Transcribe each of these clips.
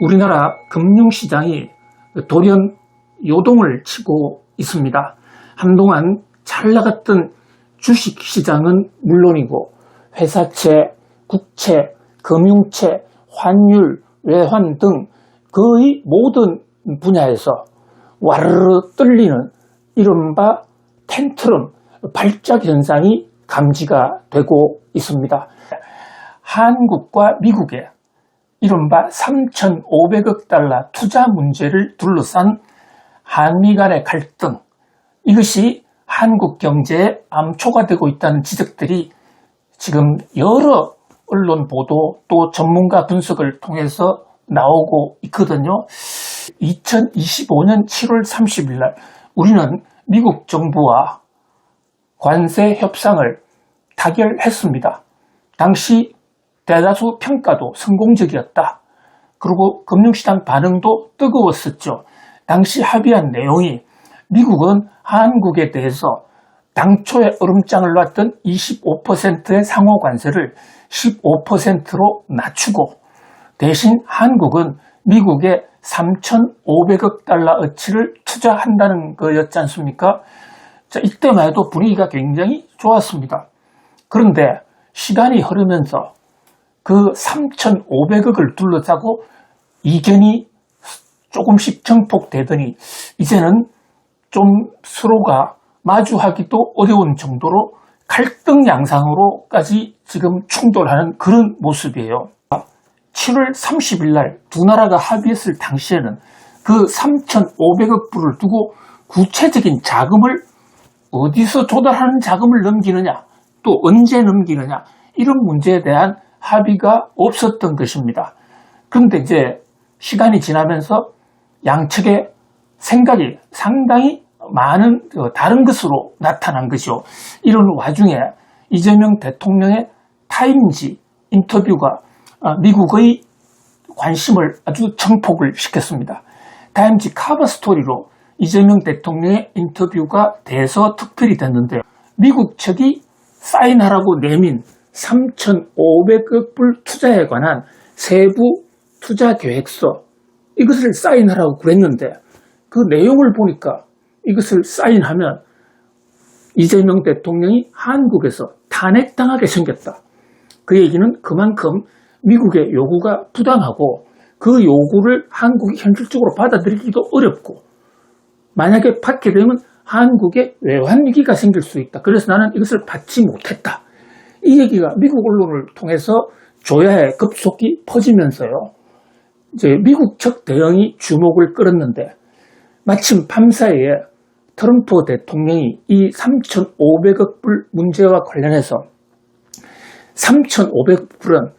우리나라 금융시장이 돌연 요동을 치고 있습니다. 한동안 잘 나갔던 주식시장은 물론이고 회사채, 국채, 금융채, 환율, 외환 등 거의 모든 분야에서 와르르 떨리는 이른바 텐트럼 발작 현상이 감지가 되고 있습니다. 한국과 미국의 이른바 3,500억 달러 투자 문제를 둘러싼 한미 간의 갈등, 이것이 한국 경제에 암초가 되고 있다는 지적들이 지금 여러 언론 보도 또 전문가 분석을 통해서 나오고 있거든요. 2025년 7월 30일 날 우리는 미국 정부와 관세 협상을 타결했습니다. 당시 대다수 평가도 성공적이었다. 그리고 금융시장 반응도 뜨거웠었죠. 당시 합의한 내용이 미국은 한국에 대해서 당초에 얼음장을 놨던 25%의 상호 관세를 15%로 낮추고 대신 한국은 미국에 3,500억 달러 어치를 투자한다는 거였지 않습니까? 자, 이때만 해도 분위기가 굉장히 좋았습니다. 그런데 시간이 흐르면서 그 3,500억을 둘러싸고 이견이 조금씩 정폭되더니 이제는 좀 서로가 마주하기도 어려운 정도로 갈등 양상으로까지 지금 충돌하는 그런 모습이에요. 7월 30일 날 두 나라가 합의했을 당시에는 그 3,500억 불을 두고 구체적인 자금을 어디서 조달하는 자금을 넘기느냐 또 언제 넘기느냐 이런 문제에 대한 합의가 없었던 것입니다. 그런데 이제 시간이 지나면서 양측의 생각이 상당히 많은 어, 다른 것으로 나타난 것이요. 이런 와중에 이재명 대통령의 타임지 인터뷰가 어, 미국의 관심을 아주 정폭을 시켰습니다. 타임지 카버 스토리로 이재명 대통령의 인터뷰가 돼서 특별히 됐는데 미국 측이 사인하라고 내민 3,500억 불 투자에 관한 세부 투자 계획서 이것을 사인하라고 그랬는데 그 내용을 보니까 이것을 사인하면 이재명 대통령이 한국에서 탄핵당하게 생겼다. 그 얘기는 그만큼 미국의 요구가 부당하고 그 요구를 한국이 현실적으로 받아들이기도 어렵고 만약에 받게 되면 한국에 외환 위기가 생길 수 있다. 그래서 나는 이것을 받지 못했다. 이 얘기가 미국 언론을 통해서 조야에 급속히 퍼지면서요. 이제 미국 측 대응이 주목을 끌었는데 마침 밤사이에 트럼프 대통령이 이 3,500억 불 문제와 관련해서 3,500 불은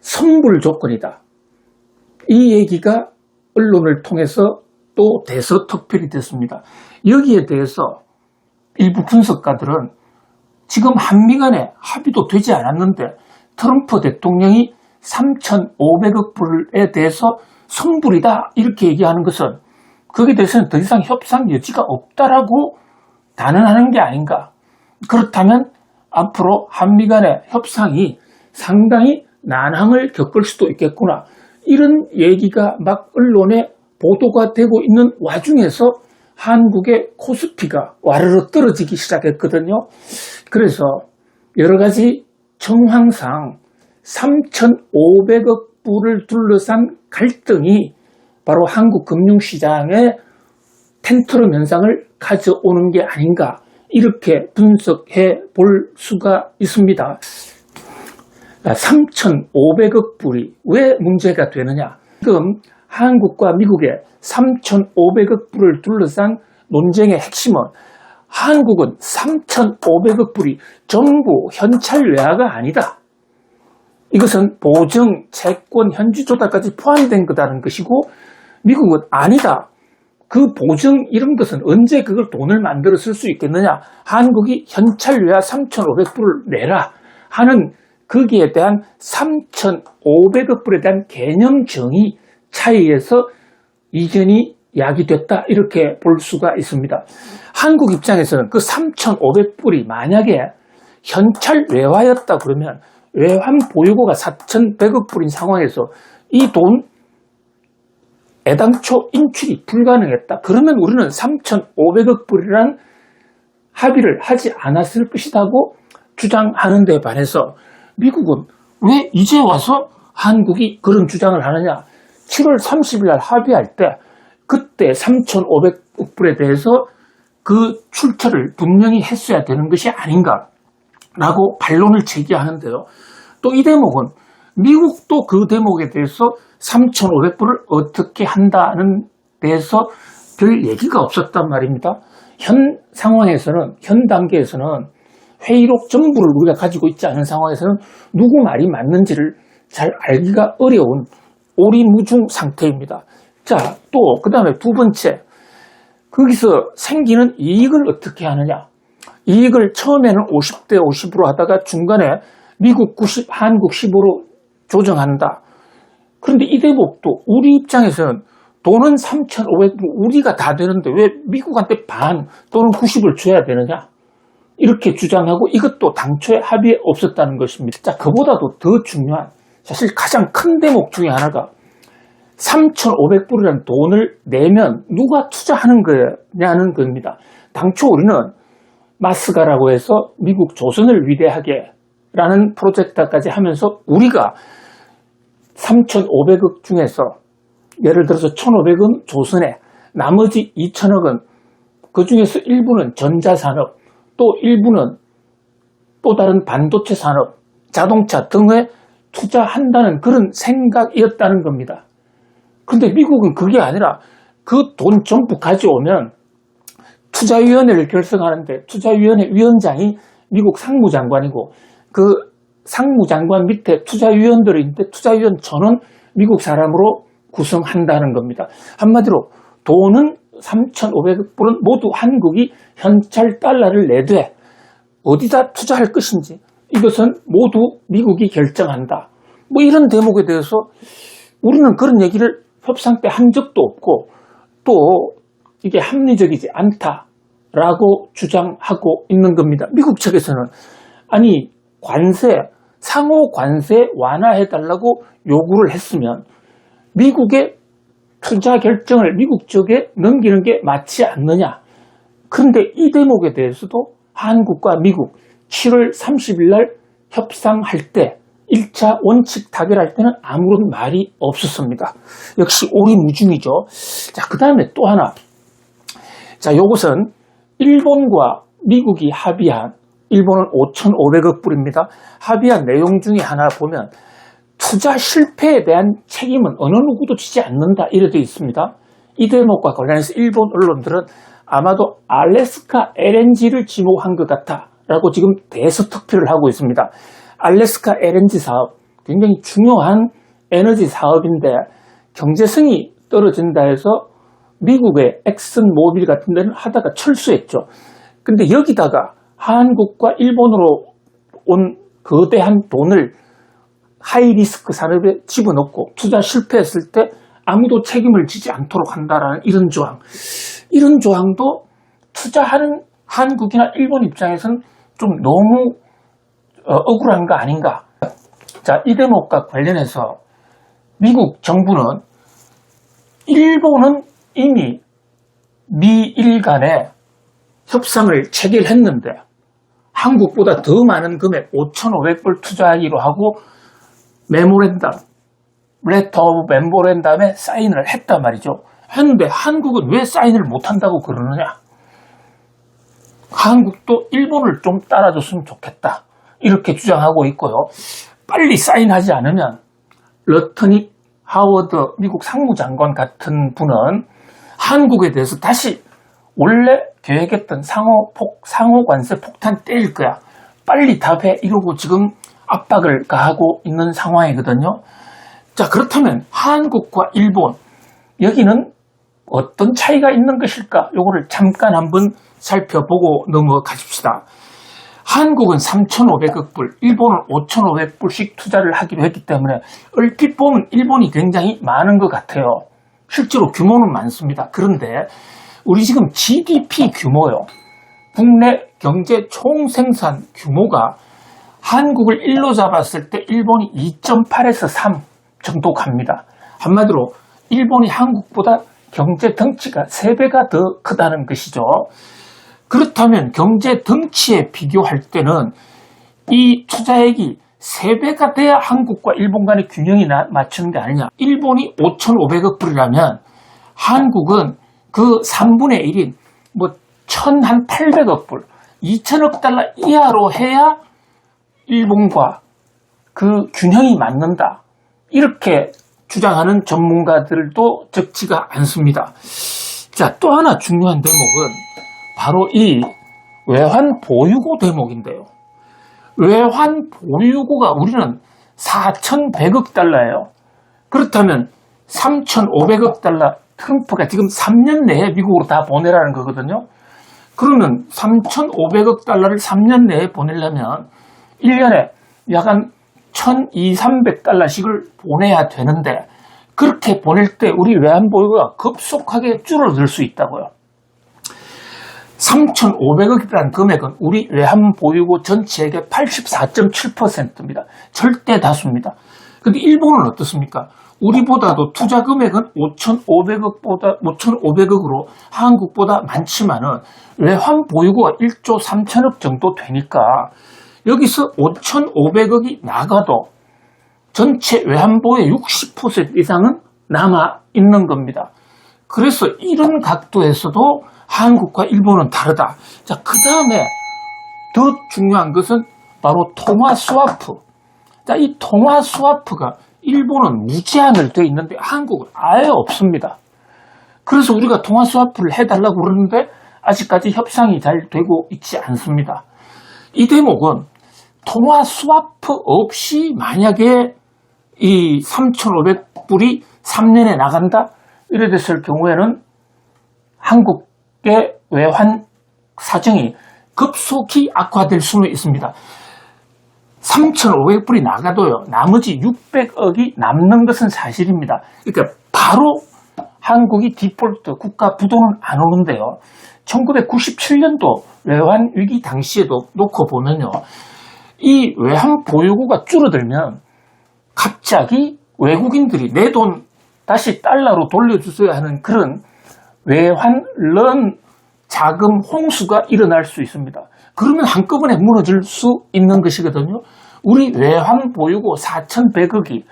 선불 조건이다. 이 얘기가 언론을 통해서 또 대서특필이 됐습니다. 여기에 대해서 일부 분석가들은 지금 한미 간에 합의도 되지 않았는데 트럼프 대통령이 3,500억 불에 대해서 선불이다 이렇게 얘기하는 것은 거기에 대해서는 더 이상 협상 여지가 없다라고 단언하는 게 아닌가. 그렇다면 앞으로 한미 간의 협상이 상당히 난항을 겪을 수도 있겠구나. 이런 얘기가 막 언론에 보도가 되고 있는 와중에서 한국의 코스피가 와르르 떨어지기 시작했거든요. 그래서 여러 가지 정황상 3,500억 불을 둘러싼 갈등이 바로 한국 금융시장의 텐트럼 현상을 가져오는 게 아닌가 이렇게 분석해 볼 수가 있습니다. 3,500억 불이 왜 문제가 되느냐? 지금 한국과 미국의 3,500억 불을 둘러싼 논쟁의 핵심은 한국은 3,500억 불이 전부 현찰 외화가 아니다. 이것은 보증, 채권, 현지 조달까지 포함된 거다는 것이고 미국은 아니다. 그 보증 이런 것은 언제 그걸 돈을 만들어 쓸 수 있겠느냐. 한국이 현찰 외화 3,500불을 내라 하는 거기에 대한 3,500억 불에 대한 개념 정의 차이에서 이견이 야기됐다 이렇게 볼 수가 있습니다. 한국 입장에서는 그 3,500불이 만약에 현찰 외화였다 그러면 외환 보유고가 4,100억 불인 상황에서 이 돈 애당초 인출이 불가능했다. 그러면 우리는 3,500억 불이란 합의를 하지 않았을 것이라고 주장하는 데 반해서 미국은 왜 이제 와서 한국이 그런 주장을 하느냐? 7월 30일 날 합의할 때 그때 3,500억 불에 대해서 그 출처를 분명히 했어야 되는 것이 아닌가라고 반론을 제기하는데요. 또 이 대목은 미국도 그 대목에 대해서 3,500불을 어떻게 한다는 데서 별 얘기가 없었단 말입니다. 현 상황에서는, 현 단계에서는 회의록 전부를 우리가 가지고 있지 않은 상황에서는 누구 말이 맞는지를 잘 알기가 어려운 오리무중 상태입니다. 자, 또, 그 다음에 두 번째. 거기서 생기는 이익을 어떻게 하느냐. 이익을 처음에는 50대 50으로 하다가 중간에 미국 90, 한국 15로 조정한다. 그런데 이 대목도 우리 입장에서는 돈은 3,500불 우리가 다 되는데 왜 미국한테 반 또는 90을 줘야 되느냐? 이렇게 주장하고 이것도 당초에 합의에 없었다는 것입니다. 자, 그보다도 더 중요한 사실 가장 큰 대목 중에 하나가 3,500불이라는 돈을 내면 누가 투자하는 거냐는 겁니다. 당초 우리는 마스가라고 해서 미국 조선을 위대하게 라는 프로젝트까지 하면서 우리가 3,500억 중에서 예를 들어서 1,500은 조선에 나머지 2,000억은 그 중에서 일부는 전자산업 또 일부는 또 다른 반도체 산업, 자동차 등에 투자한다는 그런 생각이었다는 겁니다. 근데 미국은 그게 아니라 그 돈 전부 가져오면 투자위원회를 결성하는데 투자위원회 위원장이 미국 상무장관이고 그 상무장관 밑에 투자위원들이 있는데 투자위원 전원 미국 사람으로 구성한다는 겁니다. 한마디로 돈은 3,500불은 모두 한국이 현찰 달러를 내되 어디다 투자할 것인지 이것은 모두 미국이 결정한다. 뭐 이런 대목에 대해서 우리는 그런 얘기를 협상 때 한 적도 없고 또 이게 합리적이지 않다라고 주장하고 있는 겁니다. 미국 측에서는 아니 관세 상호 관세 완화해 달라고 요구를 했으면 미국의 투자 결정을 미국 쪽에 넘기는 게 맞지 않느냐. 그런데 이 대목에 대해서도 한국과 미국 7월 30일 날 협상할 때 1차 원칙 타결할 때는 아무런 말이 없었습니다. 역시 오리무중이죠. 자, 그 다음에 또 하나. 자, 요것은 일본과 미국이 합의한 일본은 5,500억 불입니다. 합의한 내용 중에 하나 보면 투자 실패에 대한 책임은 어느 누구도 지지 않는다 이래 되어 있습니다. 이 대목과 관련해서 일본 언론들은 아마도 알래스카 LNG를 지목한 것 같아 라고 지금 대서특필을 하고 있습니다. 알래스카 LNG 사업 굉장히 중요한 에너지 사업인데 경제성이 떨어진다 해서 미국의 엑슨 모빌 같은 데는 하다가 철수했죠. 근데 여기다가 한국과 일본으로 온 거대한 돈을 하이리스크 산업에 집어넣고 투자 실패했을 때 아무도 책임을 지지 않도록 한다라는 이런 조항. 이런 조항도 투자하는 한국이나 일본 입장에서는 좀 너무 어, 억울한 거 아닌가. 자, 이 대목과 관련해서 미국 정부는 일본은 이미 미일 간에 협상을 체결했는데 한국보다 더 많은 금액 5,500불 투자하기로 하고 메모랜담, 레터 오브 메모랜담에 사인을 했단 말이죠. 했는데 한국은 왜 사인을 못한다고 그러느냐? 한국도 일본을 좀 따라줬으면 좋겠다. 이렇게 주장하고 있고요. 빨리 사인하지 않으면 러터닉 하워드 미국 상무장관 같은 분은 한국에 대해서 다시 원래 계획했던 상호 폭, 상호 관세 폭탄 때릴 거야. 빨리 답해. 이러고 지금 압박을 가하고 있는 상황이거든요. 자, 그렇다면 한국과 일본, 여기는 어떤 차이가 있는 것일까? 요거를 잠깐 한번 살펴보고 넘어가십시다. 한국은 3,500억 불, 일본은 5,500 불씩 투자를 하기로 했기 때문에 얼핏 보면 일본이 굉장히 많은 것 같아요. 실제로 규모는 많습니다. 그런데 우리 지금 GDP 규모요. 국내 경제 총생산 규모가 한국을 1로 잡았을 때 일본이 2.8에서 3 정도 갑니다. 한마디로 일본이 한국보다 경제 덩치가 3배가 더 크다는 것이죠. 그렇다면 경제 덩치에 비교할 때는 이 투자액이 3배가 돼야 한국과 일본 간의 균형이 나- 맞추는 게 아니냐. 일본이 5,500억 불이라면 한국은 그 3분의 1인 뭐 1,800억 불, 2천억 달러 이하로 해야 일본과 그 균형이 맞는다. 이렇게 주장하는 전문가들도 적지가 않습니다. 자, 또 하나 중요한 대목은 바로 이 외환 보유고 대목인데요. 외환 보유고가 우리는 4,100억 달러예요. 그렇다면 3,500억 달러 트럼프가 지금 3년 내에 미국으로 다 보내라는 거거든요. 그러면 3,500억 달러를 3년 내에 보내려면 1년에 약간 1,200, 300달러씩을 보내야 되는데 그렇게 보낼 때 우리 외환보유가 급속하게 줄어들 수 있다고요. 3,500억이라는 금액은 우리 외환보유고 전체액의 84.7%입니다. 절대 다수입니다. 근데 일본은 어떻습니까? 우리보다도 투자 금액은 5,500억보다 5,500억으로 한국보다 많지만은 외환 보유고가 1조 3천억 정도 되니까 여기서 5,500억이 나가도 전체 외환 보유의 60% 이상은 남아 있는 겁니다. 그래서 이런 각도에서도 한국과 일본은 다르다. 자, 그 다음에 더 중요한 것은 바로 통화 스와프. 자, 이 통화 스와프가 일본은 무제한을 돼 있는데 한국은 아예 없습니다. 그래서 우리가 통화 스와프를 해달라고 그러는데 아직까지 협상이 잘 되고 있지 않습니다. 이 대목은 통화 스와프 없이 만약에 이 3,500불이 3년에 나간다? 이래 됐을 경우에는 한국의 외환 사정이 급속히 악화될 수는 있습니다. 3,500불이 나가도요, 나머지 600억이 남는 것은 사실입니다. 그러니까 바로 한국이 디폴트, 국가 부도는 안 오는데요. 1997년도 외환 위기 당시에도 놓고 보면요. 이 외환 보유고가 줄어들면 갑자기 외국인들이 내 돈 다시 달러로 돌려주셔야 하는 그런 외환 런 자금 홍수가 일어날 수 있습니다. 그러면 한꺼번에 무너질 수 있는 것이거든요. 우리 외환 보유고 4,100억이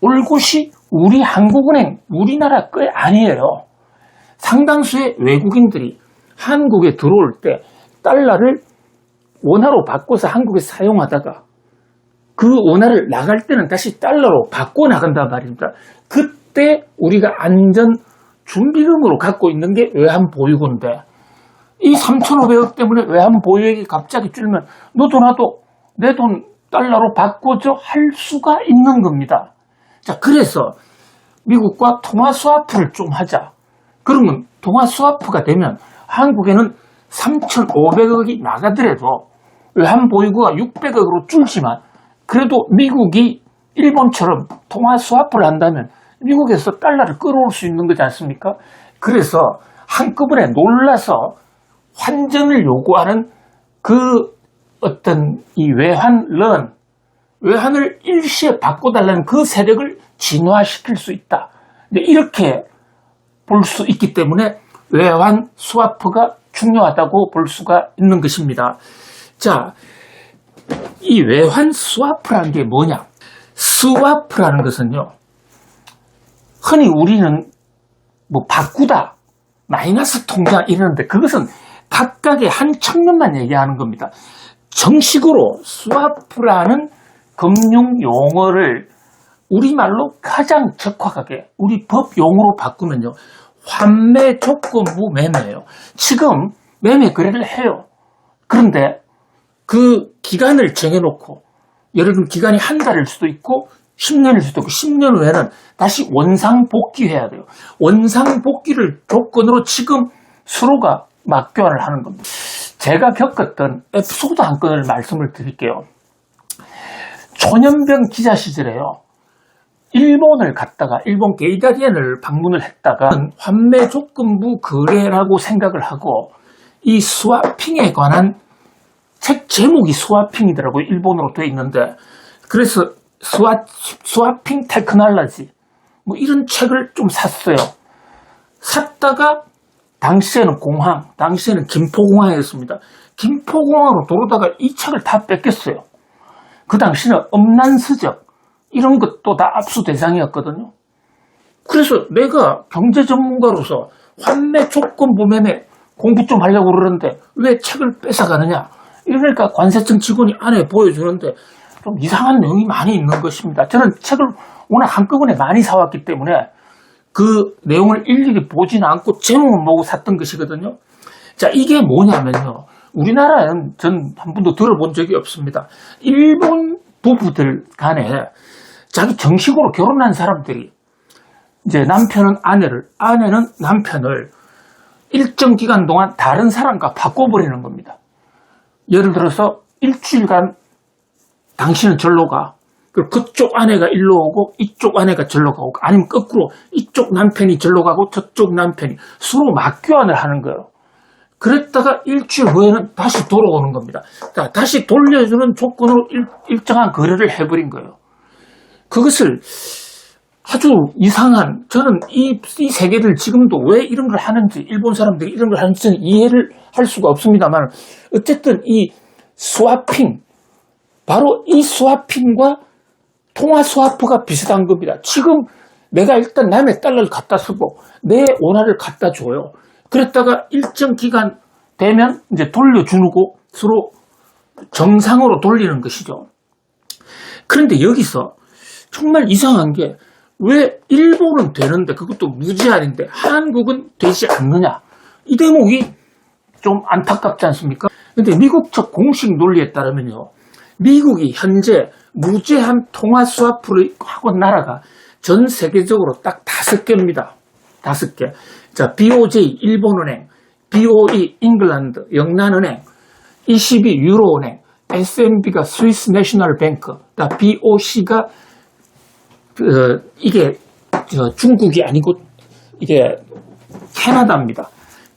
올 곳이 우리 한국은행, 우리나라 거 아니에요. 상당수의 외국인들이 한국에 들어올 때 달러를 원화로 바꿔서 한국에 사용하다가 그 원화를 나갈 때는 다시 달러로 바꿔 나간단 말입니다. 그때 우리가 안전 준비금으로 갖고 있는 게 외환 보유고인데 이 3,500억 때문에 외환 보유액이 갑자기 줄면 너도 나도 내 돈 달러로 바꿔줘 할 수가 있는 겁니다. 자, 그래서 미국과 통화 스와프를 좀 하자. 그러면 통화 스와프가 되면 한국에는 3,500억이 나가더라도 외환 보유고가 600억으로 줄지만 그래도 미국이 일본처럼 통화 스와프를 한다면 미국에서 달러를 끌어올 수 있는 거지 않습니까? 그래서 한꺼번에 놀라서 환전을 요구하는 그 어떤 이 외환 런, 외환을 일시에 바꿔달라는 그 세력을 진화시킬 수 있다. 이렇게 볼 수 있기 때문에 외환 스와프가 중요하다고 볼 수가 있는 것입니다. 자, 이 외환 스와프라는 게 뭐냐? 스와프라는 것은요, 흔히 우리는 뭐 바꾸다, 마이너스 통장 이러는데 그것은 각각의 한 측면만 얘기하는 겁니다. 정식으로 스와프라는 금융 용어를 우리말로 가장 적확하게 우리 법 용어로 바꾸면요. 환매 조건부 매매예요. 지금 매매 거래를 해요. 그런데 그 기간을 정해놓고 예를 들면 기간이 한 달일 수도 있고 10년일 수도 있고 10년 후에는 다시 원상 복귀해야 돼요. 원상 복귀를 조건으로 지금 서로가 맞교환을 하는 겁니다. 제가 겪었던 에피소드 한 건을 말씀을 드릴게요. 초년병 기자 시절에요. 일본을 갔다가 일본 게이다리안을 방문을 했다가 환매 조건부 거래라고 생각을 하고 이 스와핑에 관한 책 제목이 스와핑이더라고요. 일본어로 되어 있는데 그래서 스와, 스와핑 테크놀로지 뭐 이런 책을 좀 샀어요. 샀다가 당시에는 공항, 당시에는 김포공항이었습니다. 김포공항으로 돌아다가 이 책을 다 뺏겼어요. 그 당시는 음란스적 이런 것도 다 압수 대상이었거든요. 그래서 내가 경제 전문가로서 환매 조건부 매매 공부 좀 하려고 그러는데 왜 책을 뺏어가느냐? 이러니까 관세청 직원이 안에 보여주는데 좀 이상한 내용이 많이 있는 것입니다. 저는 책을 워낙 한꺼번에 많이 사왔기 때문에 그 내용을 일일이 보지는 않고 제목만 보고 샀던 것이거든요. 자, 이게 뭐냐면요. 우리나라는 전 한 번도 들어본 적이 없습니다. 일본 부부들 간에 자기 정식으로 결혼한 사람들이 이제 남편은 아내를, 아내는 남편을 일정 기간 동안 다른 사람과 바꿔버리는 겁니다. 예를 들어서 일주일간 당신은 절로 가. 그리고 그쪽 아내가 일로 오고 이쪽 아내가 절로 가고 아니면 거꾸로 이쪽 남편이 절로 가고 저쪽 남편이 서로 맞교환을 하는 거예요. 그랬다가 일주일 후에는 다시 돌아오는 겁니다. 자, 다시 돌려주는 조건으로 일, 일정한 거래를 해버린 거예요. 그것을 아주 이상한, 저는 이, 이 세계들 지금도 왜 이런 걸 하는지, 일본 사람들이 이런 걸 하는지 는 이해를 할 수가 없습니다만, 어쨌든 이 스와핑, 바로 이 스와핑과 통화 스와프가 비슷한 겁니다. 지금 내가 일단 남의 달러를 갖다 쓰고 내 원화를 갖다 줘요. 그랬다가 일정 기간 되면 이제 돌려주고 서로 정상으로 돌리는 것이죠. 그런데 여기서 정말 이상한 게 왜 일본은 되는데 그것도 무제한인데 한국은 되지 않느냐. 이 대목이 좀 안타깝지 않습니까? 근데 미국 적 공식 논리에 따르면요. 미국이 현재 무제한 통화 스와프를 하고 나라가 전 세계적으로 딱 다섯 개입니다. 다섯 개. 자, BOJ 일본은행, BOE 잉글랜드 영란은행, ECB 유로은행, SMB가 스위스 내셔널 뱅크, BOC가 어, 이게 저 중국이 아니고 이게 캐나다입니다.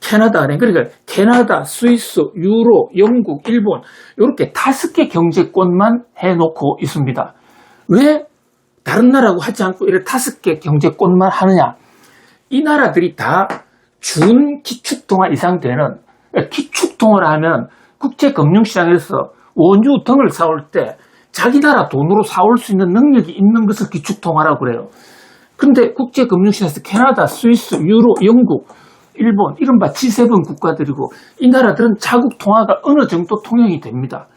캐나다 은행 그러니까 캐나다, 스위스, 유로, 영국, 일본 이렇게 다섯 개 경제권만 해놓고 있습니다. 왜 다른 나라하고 하지 않고 이렇게 다섯 개 경제권만 하느냐? 이 나라들이 다 준 기축통화 이상 되는 기축통화를 하면 국제금융시장에서 원유 등을 사올 때 자기 나라 돈으로 사올 수 있는 능력이 있는 것을 기축통화라고 그래요. 근데 국제금융시장에서 캐나다, 스위스, 유로, 영국, 일본, 이른바 G7 국가들이고 이 나라들은 자국 통화가 어느 정도 통용이 됩니다.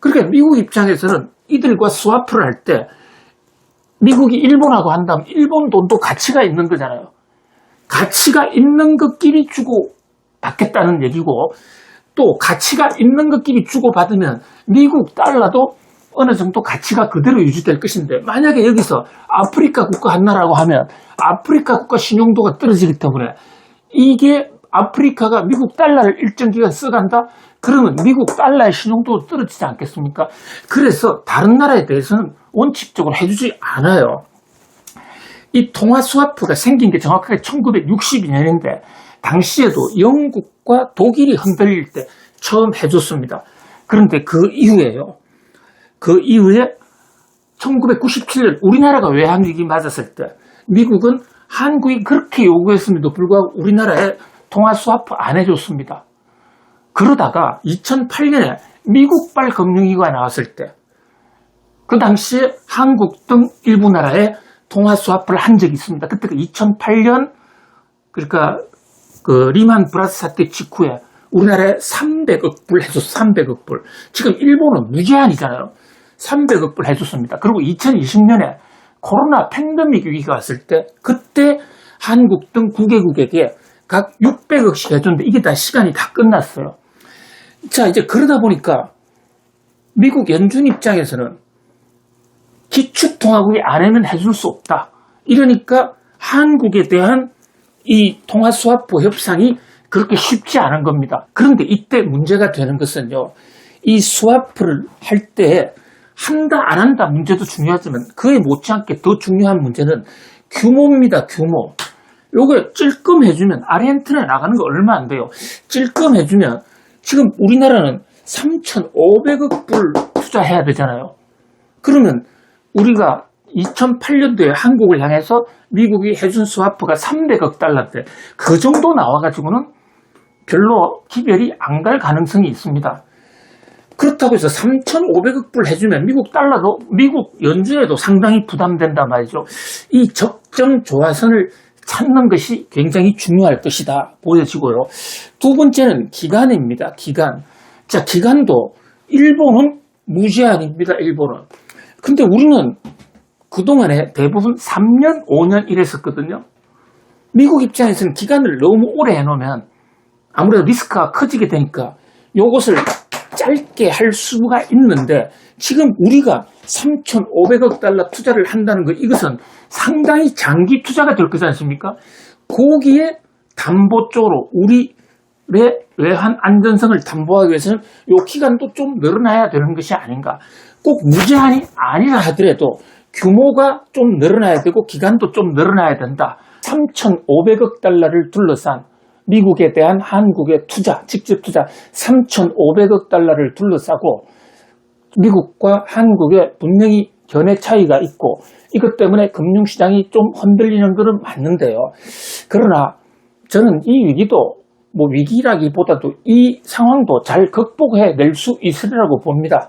그러니까 미국 입장에서는 이들과 스와프를 할 때 미국이 일본하고 한다면 일본 돈도 가치가 있는 거잖아요. 가치가 있는 것끼리 주고 받겠다는 얘기고 또 가치가 있는 것끼리 주고 받으면 미국 달러도 어느 정도 가치가 그대로 유지될 것인데 만약에 여기서 아프리카 국가 하나라고 하면 아프리카 국가 신용도가 떨어지기 때문에 이게 아프리카가 미국 달러를 일정 기간 써간다? 그러면 미국 달러의 신용도 떨어지지 않겠습니까? 그래서 다른 나라에 대해서는 원칙적으로 해주지 않아요. 이 통화 스와프가 생긴 게 정확하게 1962년인데 당시에도 영국과 독일이 흔들릴 때 처음 해줬습니다. 그런데 그 이후에요. 그 이후에 1997년 우리나라가 외환위기 맞았을 때 미국은 한국이 그렇게 요구했음에도 불구하고 우리나라에 통화 스와프 안 해줬습니다. 그러다가 2008년에 미국발 금융위기가 나왔을 때 그 당시에 한국 등 일부 나라에 통화 스와프를 한 적이 있습니다. 그때가 2008년 그러니까 그 리만 브라스 사태 직후에 우리나라에 300억 불 해줬어. 300억 불. 지금 일본은 무제한이잖아요. 300억 불 해줬습니다. 그리고 2020년에 코로나 팬데믹 위기가 왔을 때 그때 한국 등 9개국에게 각 600억씩 해줬는데 이게 다 시간이 다 끝났어요. 자 이제 그러다 보니까 미국 연준 입장에서는 기축통화국이 안 하면 해줄 수 없다. 이러니까 한국에 대한 이 통화 스와프 협상이 그렇게 쉽지 않은 겁니다. 그런데 이때 문제가 되는 것은요. 이 스와프를 할때 한다 안 한다 문제도 중요하지만 그에 못지않게 더 중요한 문제는 규모입니다. 규모. 요거 찔끔 해주면 아르헨티나에 나가는 거 얼마 안 돼요. 찔끔 해주면 지금 우리나라는 3,500억 불 투자해야 되잖아요. 그러면 우리가 2008년도에 한국을 향해서 미국이 해준 스와프가 300억 달러인데 그 정도 나와가지고는 별로 기별이 안 갈 가능성이 있습니다. 그렇다고 해서 3,500억 불 해주면 미국 달러도 미국 연준에도 상당히 부담된단 말이죠. 이 적정 조화선을 찾는 것이 굉장히 중요할 것이다 보여지고요. 두 번째는 기간입니다. 기간. 자, 기간도 일본은 무제한입니다. 일본은. 근데 우리는 그동안에 대부분 3년, 5년 이랬었거든요. 미국 입장에서는 기간을 너무 오래 해놓으면 아무래도 리스크가 커지게 되니까 요것을 짧게 할 수가 있는데 지금 우리가 3,500억 달러 투자를 한다는 것 이것은 상당히 장기 투자가 될 거지 않습니까? 거기에 담보 쪽으로 우리의 외환 안전성을 담보하기 위해서는 요 기간도 좀 늘어나야 되는 것이 아닌가. 꼭 무제한이 아니라 하더라도 규모가 좀 늘어나야 되고 기간도 좀 늘어나야 된다. 3,500억 달러를 둘러싼 미국에 대한 한국의 투자, 직접 투자 3,500억 달러를 둘러싸고 미국과 한국의 분명히 견해 차이가 있고 이것 때문에 금융시장이 좀 흔들리는 것은 맞는데요. 그러나 저는 이 위기도 뭐 위기라기보다도 이 상황도 잘 극복해 낼 수 있으리라고 봅니다.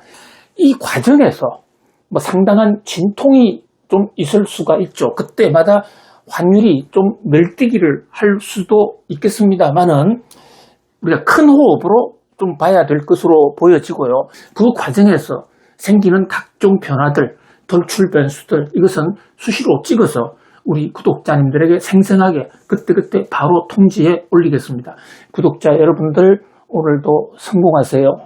이 과정에서 뭐 상당한 진통이 좀 있을 수가 있죠. 그때마다 환율이 좀 늘뛰기를 할 수도 있겠습니다만은 우리가 큰 호흡으로 좀 봐야 될 것으로 보여지고요. 그 과정에서 생기는 각종 변화들, 돌출 변수들 이것은 수시로 찍어서 우리 구독자님들에게 생생하게 그때그때 바로 통지해 올리겠습니다. 구독자 여러분들 오늘도 성공하세요.